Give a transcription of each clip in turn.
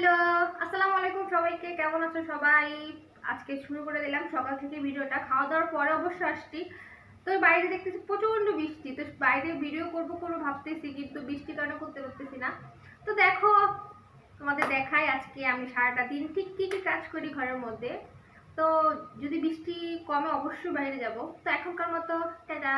আসসালামু আলাইকুম সবাইকে, কেমন আছো সবাই? আজকে শুরু করে দিলাম সকাল থেকে ভিডিওটা, খাওয়া দাওয়ার পরে অবশ্য আসছি। তো বাইরে দেখতেছি প্রচণ্ড বৃষ্টি, তো বাইরে ভিডিও করব করব ভাবতেছি, কিন্তু বৃষ্টির কারণে করতে পারতেছি না। তো দেখো, তোমাদের দেখাই আজকে আমি সারাটা দিন ঠিক কী কী কাজ করি ঘরের মধ্যে। তো যদি বৃষ্টি কমে অবশ্যই বাইরে যাব। তো এখনকার মতো, টাটা!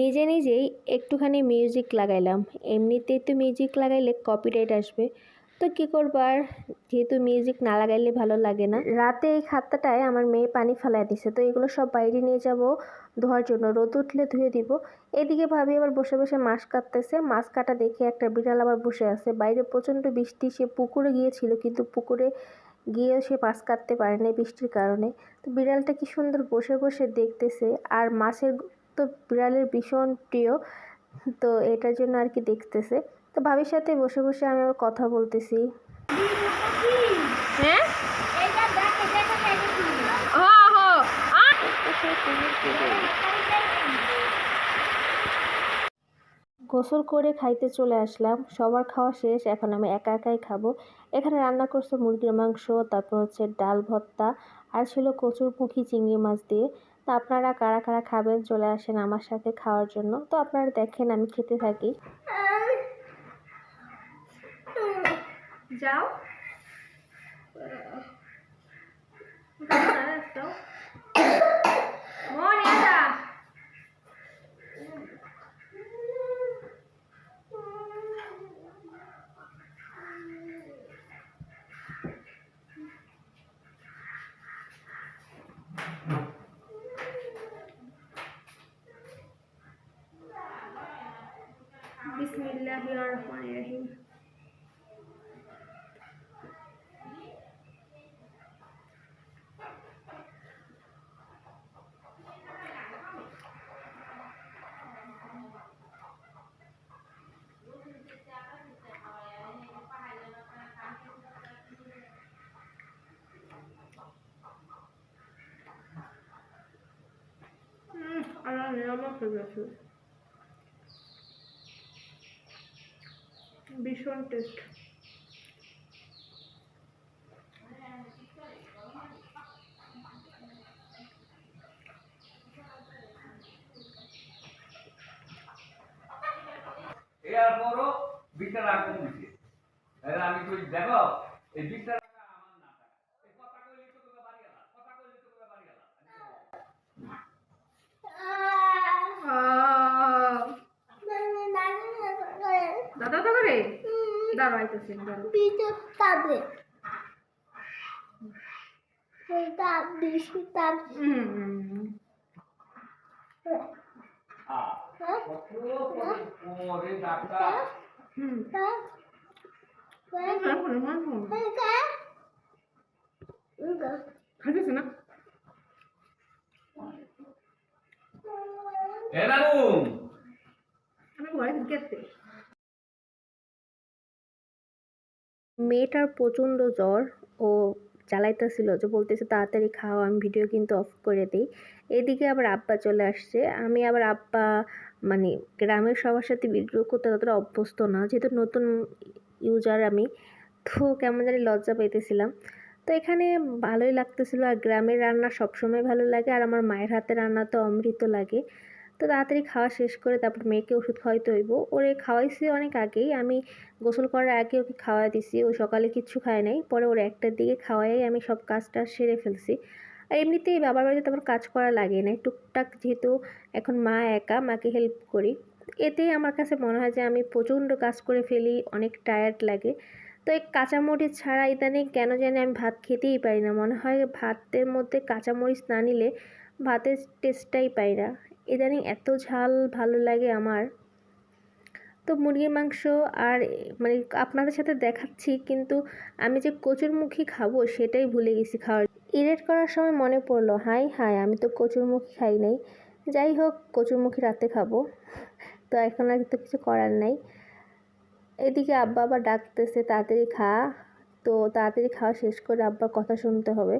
নিজে নিজেই একটুখানি মিউজিক লাগাইলাম। এমনিতেই তো মিউজিক লাগাইলে কপিরাইট আসবে। তো কী করবার যেহেতু মিউজিক না লাগাইলে ভালো লাগে না। রাতে এই খাতাটায় আমার মেয়ে পানি ফেলাই দিছে। তো এগুলো সব বাইরে নিয়ে যাব, ধোয়ার জন্য। রোদ উঠলে ধুয়ে দিব। এদিকে ভাবি আবার বসে বসে মাছ কাটতেছে। মাছ কাটা দেখে একটা বিড়াল আবার বসে আছে। বাইরে প্রচণ্ড বৃষ্টি। সে পুকুরে গিয়েছিল, কিন্তু পুকুরে গিয়ে সে মাছ কাটতে পারেনি বৃষ্টির কারণে। তো বিড়ালটা কি সুন্দর বসে বসে দেখতেছে। আর মাছের তো বিড়ালের ভীষণ প্রিয়, তো এটার জন্য আর কি দেখতেছে। তো ভাবির সাথে বসে বসে আমি আবার কথা বলতেছি। হ্যাঁ? গোসল করে খাইতে চলে আসলাম। সবার খাওয়া শেষ, এখন আমি একা একাই খাব। এখানে রান্না করছে মুরগির মাংস, তারপর হচ্ছে ডাল ভর্তা, আর ছিল কচুর কচুরমুখী চিংড়ি মাছ দিয়ে। তো আপনারা কারা কারা খাবেন চলে আসেন আমার সাথে খাওয়ার জন্য। তো আপনারা দেখেন আমি খেতে থাকি। যাও। বিসমিল্লাহির রহমানির রহিম। হুম আল্লাহ নিরাময় করে গেছে। ভীষণ টেস্ট এরপরও বিশটা টাকা আগুন দিছে আমি কই দেখো এই বিশটা টাকা আমার না টাকা এই কথা কইলি তো তোকে বাড়ি গেলা কথা কইলি তো তোকে বাড়ি গেলা দাদা তো করে দাদা আইতেছি দাদা হুম আ কত পরে ডাক্তার খাইতেছে না এ নানু আমি ঘরে গেছে মেয়েটার প্রচণ্ড জ্বর ও চালাইতেছিল যে বলতেছে, তাড়াতাড়ি খাও, আমি ভিডিও কিন্তু অফ করে দিই। এদিকে আবার আব্বা চলে আসছে। আমি আবার আব্বা মানে গ্রামের সবার সাথে ভিডিও করতে ততটা অভ্যস্ত না। যেহেতু নতুন ইউজার আমি, তো কেমন জানি লজ্জা পাইতেছিলাম। তো এখানে ভালোই লাগতেছিল আর গ্রামের রান্না সবসময় ভালো লাগে আর আমার মায়ের হাতে রান্না তো অমৃত লাগে। তো তাড়াতাড়ি খাওয়া শেষ করে তারপর মেয়েকে ওষুধ খাওয়াইতে হইব। ওরে খাওয়াইছি অনেক আগেই, আমি গোসল করার আগে ওকে খাওয়া দিছি, ও সকালে কিচ্ছু খায় নাই। পরে ওর একটার দিকে খাওয়াই আমি সব কাজটা সেরে ফেলছি। আর এমনিতেই বাবার বাড়িতে তেমন কাজ করা লাগে না টুকটাক যেহেতু এখন মা একা, মাকে হেল্প করি। এতেই আমার কাছে মনে হয় যে আমি প্রচণ্ড কাজ করে ফেলি, অনেক টায়ার্ড লাগে। তো এই কাঁচামরিচ ছাড়া ইদানিং কেন জানি আমি ভাত খেতেই পারি না। মনে হয় ভাতের মধ্যে কাঁচামরিচ না নিলে ভাতের টেস্টটাই পাই না। ইদানিং এত ঝাল ভালো লাগে আমার। তো মুরগির মাংস আর মানে আপনাদের সাথে দেখাচ্ছি, কিন্তু আমি যে কচুরমুখী খাব সেটাই ভুলে গেছি খাওয়ার। ইরেট করার সময় মনে পড়ল, হাই হাই, আমি তো কচুরমুখী খাই নাই। যাই হোক কচুরমুখী রাতে খাব। তো এখন আর তো কিছু করার নাই। এদিকে আব্বা আবার ডাকতেছে, তাড়াতাড়ি খা। তো তাড়াতাড়ি খাওয়া শেষ করে আব্বার কথা শুনতে হবে।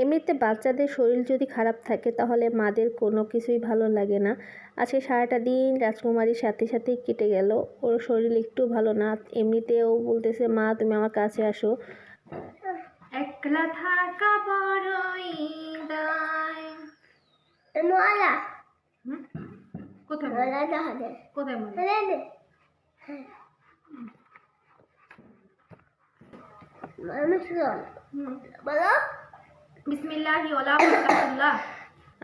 এমনিতে বাচ্চাদের শরীর যদি খারাপ থাকে তাহলে মাদের কোনো কিছুই ভালো লাগে না। আজকে সারাটা দিন রাজকুমারীর সাথে সাথেই কেটে গেল। ওর শরীর একটু ভালো না। এমনিতেও বলতেছে মা তুমি আমার কাছে আসো। একলা থাকা বড়ই দায়। মলা কোথায় মলা কোথায় বল? মানুষ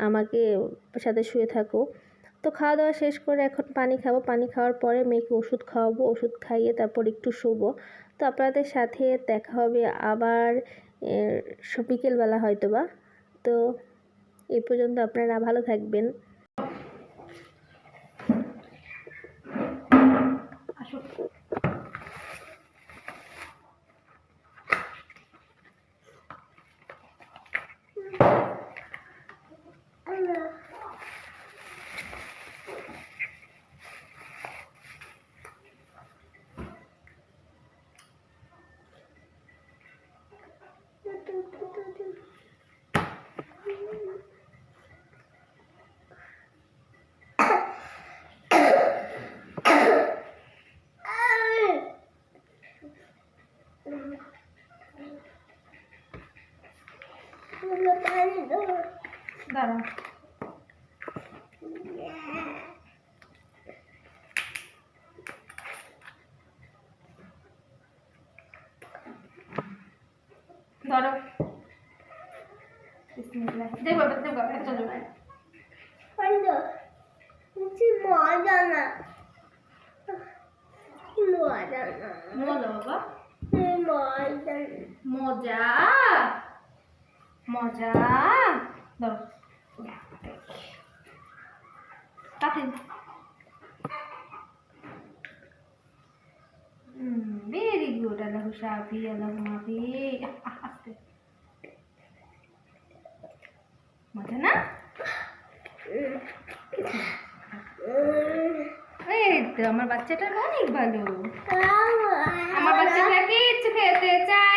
আমাকে সাথে শুয়ে থাকো। তো খাওয়া দাওয়া শেষ করে এখন পানি খাব। পানি খাওয়ার পরে মেয়েকে ওষুধ খাওয়াবো, ওষুধ খাইয়ে তারপর একটু শুবো। তো আপনাদের সাথে দেখা হবে আবার বিকেলবেলা হয়তো বা তো এই পর্যন্ত আপনারা ভালো থাকবেন আসো দাঁড়া। ধরো। দেখ দেখ মজা না। মজা না। মজা বাবা। মজা। মজা। মজা। ধরো। তাতে ভেরি গুড আল্লাহ সাফি আল্লাহ মাফি। মজা না? এই তো আমার বাচ্চাটা অনেক ভালো। আমার বাচ্চাটা কিচ্ছু খেতে চায়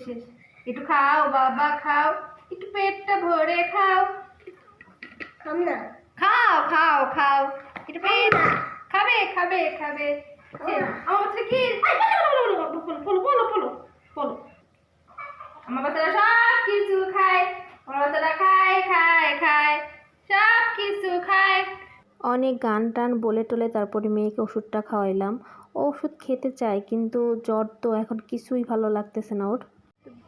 শেষ একটু খাও বাবা খাও একটু পেটটা ভরে খাও খাও খাও খাও একটু পেট খাবে খাবে খাবে সব কিছু খায় খায় খায় খায় সব কিছু খায় অনেক গান টান বলে টলে তারপরে মেয়েকে ওষুধটা খাওয়াইলাম ও ওষুধ খেতে চায় কিন্তু জ্বর তো এখন কিছুই ভালো লাগতেছে না ওর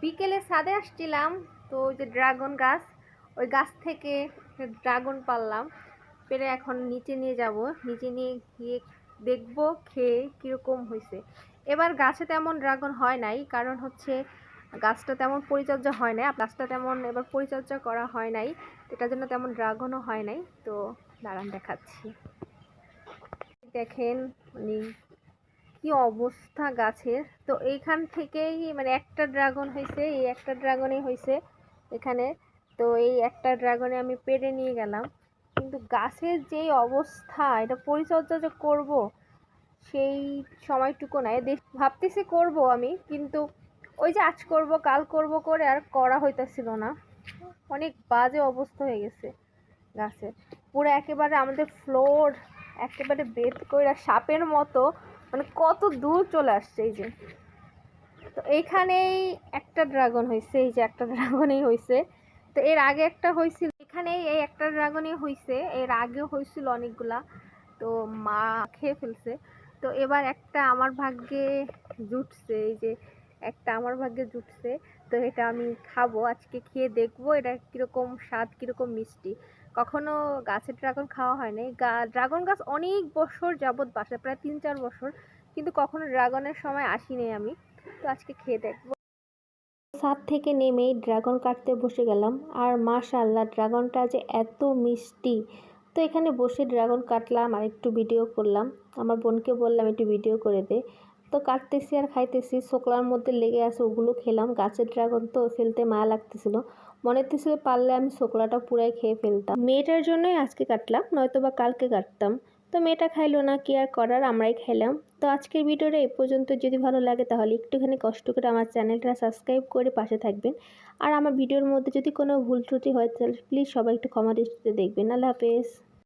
বিকেলে ছাদে আসছিলাম, তো ওই যে ড্রাগন গাছ, ওই গাছ থেকে ড্রাগন পারলাম পেরে এখন নিচে নিয়ে যাব, নিচে নিয়ে গিয়ে দেখব খেয়ে কীরকম হয়েছে এবার গাছে তেমন ড্রাগন হয় নাই, কারণ হচ্ছে গাছটা তেমন পরিচর্যা হয় নাই গাছটা তেমন এবার পরিচর্যা করা হয় নাই এটার জন্য তেমন ড্রাগনও হয় নাই। তো দাঁড়ান দেখাচ্ছি। দেখেন মানে কি অবস্থা গাছের? তো এইখান থেকেই মানে একটা ড্রাগন হয়েছে এই একটা ড্রাগনই হয়েছে এখানে। তো এই একটা ড্রাগনে আমি পেরে নিয়ে গেলাম। কিন্তু গাছের যেই অবস্থা, এটা পরিচর্যা যে করব, সেই সময়টুকু নাই। ভাবতেছি করব আমি, কিন্তু ওই যে আজ করব, কাল করব করে আর করা হইতেছিল না। অনেক বাজে অবস্থা হয়ে গেছে গাছের। পুরো একেবারে আমাদের ফ্লোর একেবারে বেদ করে সাপের মতো মানে কত দূর চলে আসছে এই যে। তো এইখানেই একটা ড্রাগন হয়েছে এই যে একটা ড্রাগনই হয়েছে তো এর আগে একটা হয়েছিল এখানেই এই একটা ড্রাগনই হয়েছে এর আগেও হয়েছিল অনেকগুলা। তো মা খেয়ে ফেলছে। তো এবার একটা আমার ভাগ্যে জুটছে, এই যে একটা আমার ভাগ্যে জুটছে। তো তো এটা আমি খাব, আজকে খেয়ে দেখব, এটা কীরকম স্বাদ, কীরকম মিষ্টি। কখনো গাছের ড্রাগন খাওয়া হয় নাই। ড্রাগন গাছ অনেক বছর যাবৎ বাসায়, প্রায় তিন চার বছর, কিন্তু কখনো ড্রাগনের সময় আসিনি আমি। তো আজকে খেয়ে দেখব। ছাদ থেকে নেমেই ড্রাগন কাটতে বসে গেলাম। আর মাশাল্লাহ ড্রাগনটা যে এত মিষ্টি। তো এখানে বসে ড্রাগন কাটলাম আর একটু ভিডিও করলাম। আমার বোনকে বললাম, একটু ভিডিও করে দে। তো কাটতেছি আর খাইতেছি। শোকলার মধ্যে লেগে আছে, ওগুলো খেলাম। গাছের ড্রাগন তো ফেলতে মায়া লাগতেছিল। মনে হতেছিল পারলে আমি শোকলাটা পুরাই খেয়ে ফেলতাম। মেয়েটার জন্যই আজকে কাটলাম নয়তো বা কালকে কাটতাম। তো মেয়েটা খাইলো না, কি আর করার, আমরাই খাইলাম তো আজকের ভিডিওটা এ পর্যন্ত। যদি ভালো লাগে তাহলে একটুখানি কষ্ট করে আমার চ্যানেলটা সাবস্ক্রাইব করে পাশে থাকবেন। আর আমার ভিডিওর মধ্যে যদি কোনো ভুল ত্রুটি হয় তাহলে প্লিজ সবাই একটু ক্ষমা দৃষ্টিতে দেখবেন। আল্লাহ হাফেজ।